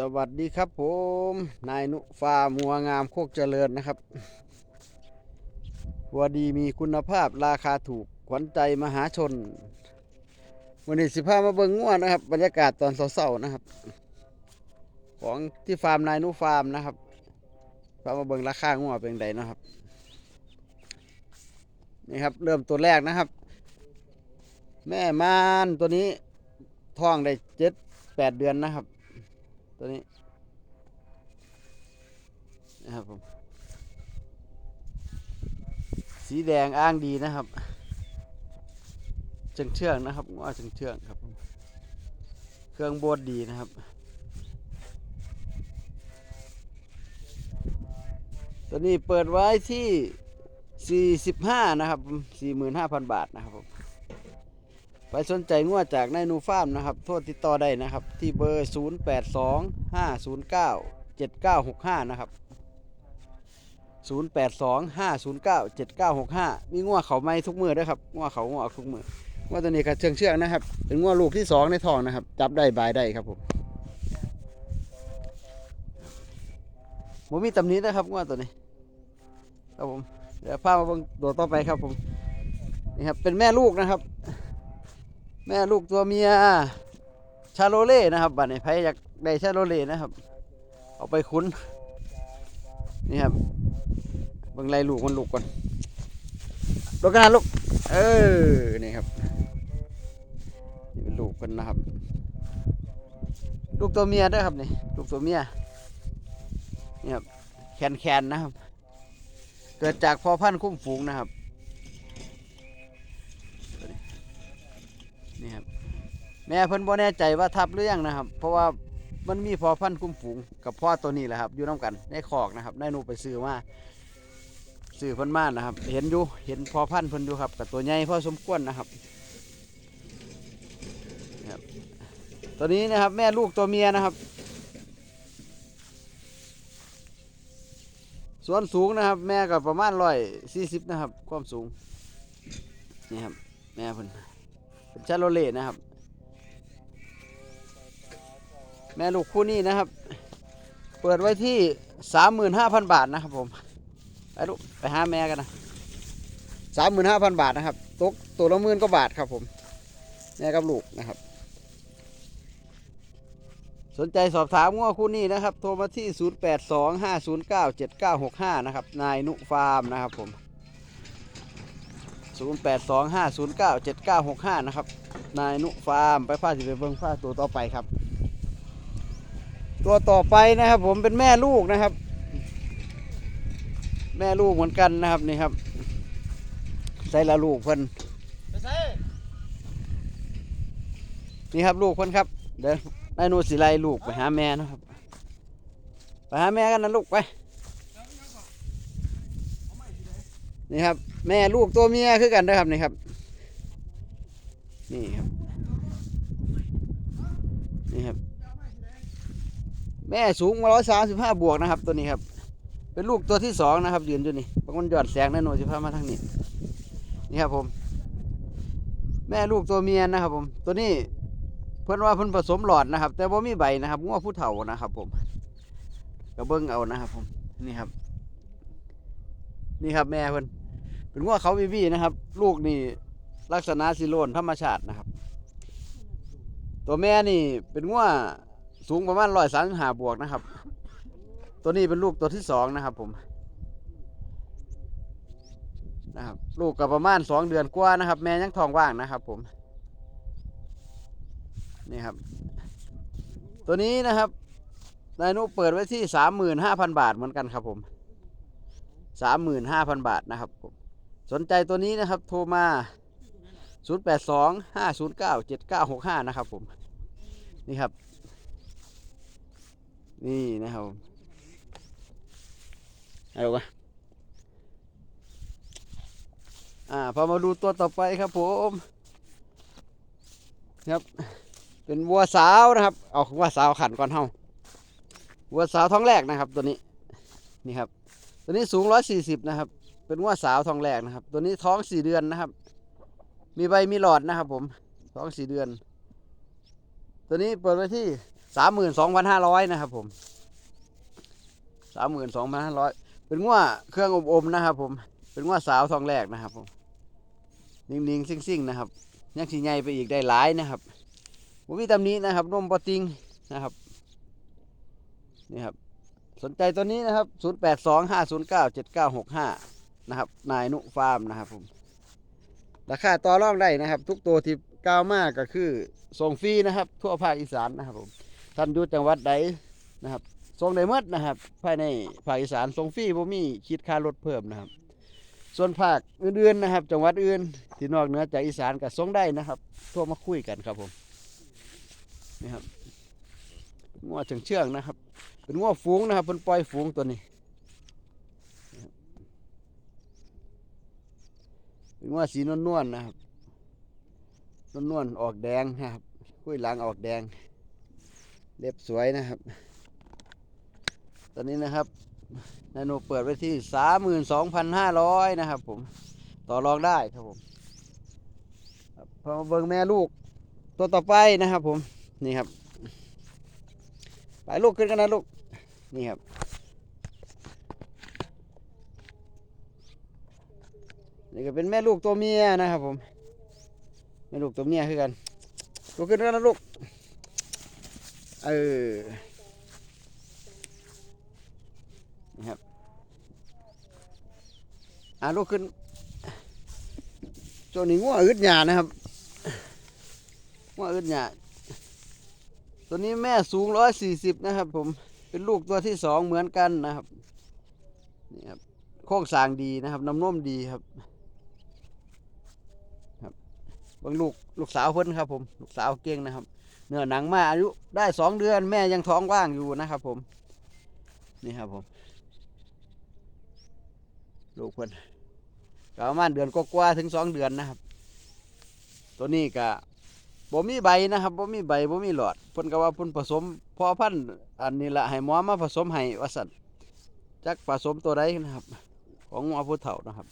สวัสดีครับผม นายนุฟามัวงามโคกเจริญนะครับวัวดีมีคุณภาพราคาถูกขวัญใจมหาชน วันนี้สิพามาเบิ่งงัวนะครับ บรรยากาศตอนเช้าๆนะครับ ของที่ฟาร์มนายนุฟาร์มนะครับพามาเบิ่งราคางัวเป็นไดนะครับนี่ครับเริ่มตัวแรกนะครับ แม่มานตัวนี้ท้องได้เจ็ดแปดเดือนนะครับ ตัวนี้นะครับผมสีแดงอ้างดีนะครับเชิงเชื่องนะครับง้อเชิงเชื่องครับเครื่องบดดีนะครับ ตัวนี้เปิดไว้ที่ 45นะครับ45,000 บาทนะครับผม ไปสนใจงวดจากนายนูฟาร์มนะครับ โทษติดต่อได้นะครับ ที่เบอร์ 0 8 2 5 0 9 7 9 6 5 นะครับ 0 8 2 5 0 9 7 9 6 5 มีงวเขาไม้ทุกมือด้วยครับงวเขางวทุกมืองวตัวนี้ก็เชื่องเชื่องนะครับ เป็นงวลูกที่สองในท้องนะครับ จับได้บายได้ครับผมผมมีตำหนี้นะครับงวตัวนี้ครับผมเดี๋ยวพามาเบิ่งตัวต่อไปครับผมนี่ครับเป็นแม่ลูกนะครับ แม่ลูกตัวเมีย ชาโลเล่นะครับบัดนี้ใครอยากได้ชาโลเล่นะครับ เอาไปคุ้น นี่ครับเบิ่งไล่ลูกมันลูกก่อนลูกกันนะลูก เออ นี่ครับ นี่เป็นลูกกันนะครับ ลูกตัวเมียด้วยครับนี่ ลูกตัวเมีย นี่ครับ แคนแคนนะครับ เกิดจากพ่อพันธุ์คุ้มฝูงนะครับ นี่ครับแม่เพิ่นบ่แน่ใจว่าทับหรือยังนะครับ เพราะว่ามันมีพอพันธุ์คุ้มฝูงกับพ่อตัวนี้แหละครับอยู่น้ากันในคอกนะครับได้หนูไปซื้อมาซื้อเพิ่นมานะครับ เห็นอยู่เห็นพอพันธุ์เพิ่นอยู่ครับกับตัวใหญ่พอสมควรนะครับนี่ครับตัวนี้นะครับแม่ลูกตัวเมียนะครับ ส่วนสูงนะครับ แม่ก็ประมาณร้อยสี่สิบนะครับ ความสูงนี่ครับ แม่เพิ่นเป็น ชาโลเล่นะครับ แม่ลูกคู่นี้นะครับ เปิดไว้ที่สามหมื่นห้าพันบาทนะครับผม ไปลูกไปหาแม่กันนะสามหมื่นห้าพันบาทนะครับตกตัวละหมื่นกว่าบาทครับผมแม่กับลูกนะครับสนใจสอบถามง้อคู่นี้นะครับ โทรมาที่ 0 8 2 5 0 9 7 9 6 5 นะครับ นายนุฟาร์มนะครับผม 0 8 2 5 0 9 7 9 6 5 นะครับ นายนุฟาร์มไปพาสิไปเบิ่งพาตัวต่อไปครับ ตัวต่อไปนะครับ ผมเป็นแม่ลูกนะครับ แม่ลูกเหมือนกันนะครับนี่ครับใส่ละลูกเพิ่นนี่ครับลูกเพิ่นครับเดี๋ยวนายนูสิไลลูกไปหาแม่นะครับ ไปหาแม่กันนะลูกไป นี่ครับ แม่ลูกตัวเมียคือกันนะครับนี่ครับ นี่ครับ นี่ครับ แม่สูงมาร้อยสามสิบห้าบวกนะครับ ตัวนี้ครับ เป็นลูกตัวที่สองนะครับ ยืนอยู่นี่บางคนหยอดแสงแน่นอนสิพามาทางนี้ นี่ครับผม แม่ลูกตัวเมียนะครับ ผม ตัวนี้เพิ่อนว่าเพิ่นผสมหลอดนะครับ แต่ว่ามีใบนะครับง้อผู้เฒ่านะครับ ผมก็เบิ้องเอานะครับ ผม นี่ครับ นี่ครับแม่เพิ่นเป็นง้อเขาบีบีนะครับ ลูกนี่ลักษณะสิโลนธรรมชาตินะครับ ตัวแม่นี่เป็นง้อสูงประมาณร้อยสามหาบวกนะครับ ตัวนี้เป็นลูกตัวที่สองนะครับ ผมนะครับลูกกับประมาณสองเดือนกว่านะครับ แม่ยังท้องว่างนะครับ ผมนี่ครับ ตัวนี้นะครับนายนุเปิดไว้ที่สามหมื่นห้าพันบาทเหมือนกันครับผม สามหมื่นห้าพันบาทนะครับผมสนใจตัวนี้นะครับ โทรมา 0 8 2 5 0 9 7 9 6 5 นะครับผมนี่ครับ นี่นะครับเอาดูกันอ่าพอมาดูตัวต่อไปครับผมครับ เป็นวัวสาวนะครับ เอาวัวสาวขันก่อนเฮาวัวสาวท้องแรกนะครับตัวนี้ นี่ครับ ตัวนี้สูงร้อยสี่สิบนะครับ เป็นวัวสาวทองแรกนะครับ ตัวนี้ท้องสี่เดือนนะครับ มีใบมีหลอดนะครับผมท้องสี่เดือน ตัวนี้เปิดไว้ที่สามหมื่นสองพันห้าร้อยนะครับผมสามหมื่นสองพันห้าร้อยเป็นง้วเครื่องอบอมนะครับ ผม เป็นง้วสาวทองแรกนะครับผมนิ่งๆซิ่งๆนะครับยังสีใหญ่ไปอีกได้หลายนะครับผมมีตำนี้นะครับนมปอติงนะครับนี่ครับ สนใจตัวนี้นะครับ 0 8 2 5 0 9 7 9 6 5 นะครับ นายนุฟาร์มนะครับผม ราคาต่อรองได้นะครับ ทุกตัวที่ก้าวมากก็คือส่งฟรีนะครับ ทั่วภาคอีสานนะครับผมท่านอยู่จังหวัดใดนะครับส่งได้หมดนะครับ ภายในภาคอีสานส่งฟรีบ่มีคิดค่ารถเพิ่มนะครับ ส่วนภาคอื่นๆนะครับ จังหวัดอื่นที่นอกเหนือจากอีสานก็ส่งได้นะครับ ทั่วมาคุยกันครับผมนี่ครับ งัวเชื่องเชื่องนะครับ เป็นงัวฝูงนะครับเป็นปล่อยฝูงตัวนี้เป็นงัวสีนวลๆนะครับนวลๆออกแดงนะครับคุยหลังออกแดง เล็บสวยนะครับ ตอนนี้นะครับนาโนเปิดไว้ที่สามหมื่นสองพันห้าร้อยนะครับ ผมต่อรองได้ครับผมพอเบิ่งแม่ลูกตัวต่อไปนะครับผมนี่ครับ ไปลูกขึ้นกันนะลูก นี่ครับ นี่ก็เป็นแม่ลูกตัวเมียนะครับผม แม่ลูกตัวเมียคือกัน ลูกขึ้นกันนะลูก เออ นี่ครับ อ่าลูกขึ้นตัวนี้งัวอึดหยานะครับงัวอึดหยา ตัวนี้แม่สูงร้อยสี่สิบนะครับผมเป็นลูกตัวที่สองเหมือนกันนะครับนี่ครับโค้งสางดีนะครับน้ำนุ่มดีครับครับเบางลูกลูกสาวเพิ่นครับผมลูกสาวเก่งนะครับ เนื้อหนังมาอายุได้สองเดือนแม่ยังท้องว่างอยู่นะครับผมนี่ครับผมลูกเพิ่นก็ประมาณเดือนกว่าถึงสองเดือนนะครับ ตัวนี้ก็ บ่มีใบนะครับบ่มีใบบ่มีหลอดเพิ่นก็ว่าเพิ่นผสมพอพันธุ์อันนี้ละให้หมอมาผสมให้ว่าซั่นจักผสมตัวใดนะครับ ของหมอผู้เฒ่านะครับ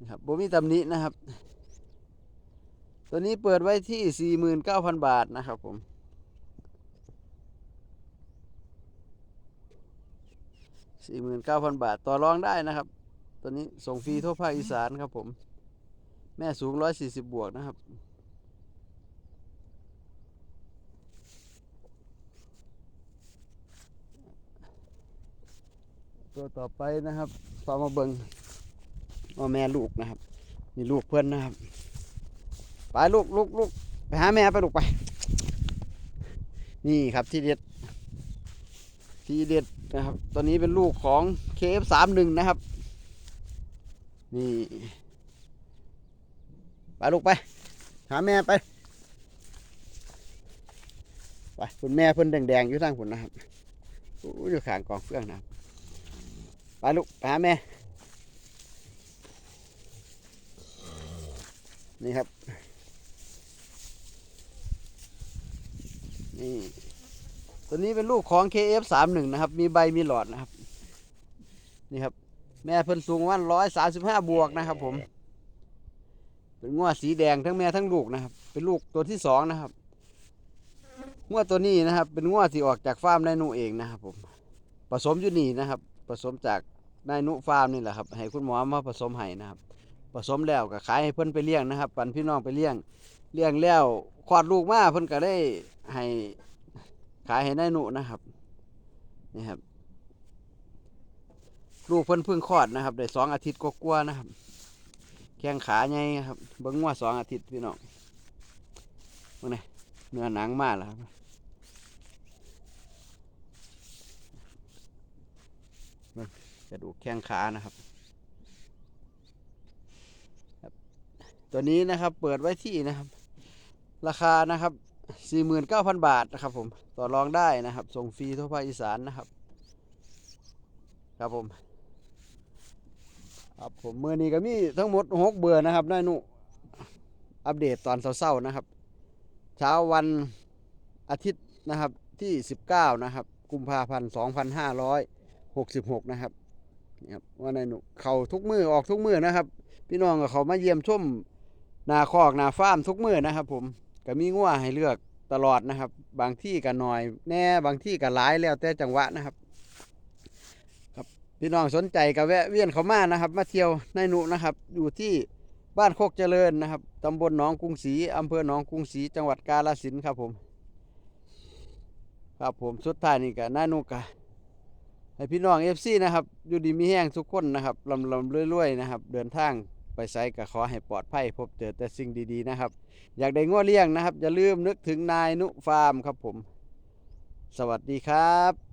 นะครับบ่มีตำหนินะครับ ตัวนี้เปิดไว้ที่ 49,000 บาทนะครับผม49,000บาทต่อรองได้นะครับ ตัวนี้ส่งฟรีทั่วภาคอีสานครับผม แม่สูง140บวกนะครับ ตัวต่อไปนะครับพอมาเบิงว่าแม่ลูกนะครับนี่ลูกเพื่อนนะครับไปลูกลูกลูกไปหาแม่ไปลูกไป นี่ครับที่เด็ด ที่เด็ดนะครับตัวนี้เป็นลูกของ KF31 นะครับ นี่ไปลูกไป หาแม่ไปไปคุณแม่เพิ่นแดงๆอยู่ทางผลนะครับอยู่ขางกองเฟื่องนะครับ ไปลูกไปหาแม่ นี่ครับ นี่ ตัวนี้เป็นลูกของ KF31 นะครับ มีใบมีหลอดนะครับ นี่ครับ แม่เพิ่นสูงวันร้อยสาสิบห้าบวกนะครับ ผม เป็นงัวสีแดงทั้งแม่ทั้งลูกนะครับ เป็นลูกตัวที่สองนะครับงัวตัวนี้นะครับ เป็นงัวที่ออกจากฟาร์มนายนุเองนะครับ ผม ผสมอยู่นี่นะครับผสมจาก นายนุฟาร์มนี่แหละครับ ให้คุณหมอมาผสมให้นะครับ ผสมแล้วก็ขายให้เพิ่นไปเลี้ยงนะครับ ปันพี่น้องไปเลี้ยง เลี้ยงแล้วคลอดลูกมาเพิ่นก็ได้ให้ขายให้นายนุนะครับ นี่ครับ ลูกเพิ่นเพิ่งคลอดนะครับ ได้สองอาทิตย์กว่าๆนะครับ แข้งขาใหญ่ครับ เบิ้งว่าสองอาทิตย์พี่น้องเบิ่งนี่เนื้อหนังมากแล้วครับเบิ่ง กระดูกแข้งขานะครับ ตัวนี้นะครับเปิดไว้ที่นะครับ ราคานะครับ 49,000 บาทนะครับผมต่อรองได้นะครับ ส่งฟรีทั่วภาคอีสานนะครับ ครับผมครับผมมือนี้ก็มีทั้งหมดหกเบื่อนะครับนายนุอัปเดตตอนเช้าๆนะครับ เช้าวันอาทิตย์นะครับที่ 19 นะครับ กุมภาพันธ์ 2566 นะครับ นี่ครับว่านายนุเขาทุกมือออกทุกมือนะครับ พี่น้องก็เขามาเยี่ยมชมนาคอกนาฟาร์มทุกมือนะครับ ผมก็มีงัวให้เลือกตลอดนะครับ บางที่ก็น้อย แน่บางที่ก็หลายแล้วแต่จังหวะนะครับ ครับพี่น้องสนใจก็แวะเวียนเข้ามานะครับ มาเที่ยวนายหนุนะครับ อยู่ที่บ้านโคกเจริญนะครับตำบลหนองกรุงศรีอำเภอหนองกรุงศรีจังหวัดกาฬสินธุ์ครับผม ครับผมสุดท้ายนี่ก็นายหนุกะ ให้พี่น้องเอฟซีนะครับ อยู่ดีมีแห้งทุกคนนะครับลำลำรวยๆนะครับ เดินทางไปไซก็ขอให้ปลอดภัยพบเจอแต่สิ่งดีๆนะครับ อยากได้ง้อเลี้ยงนะครับ อย่าลืมนึกถึงนายนุฟาร์มครับผม สวัสดีครับ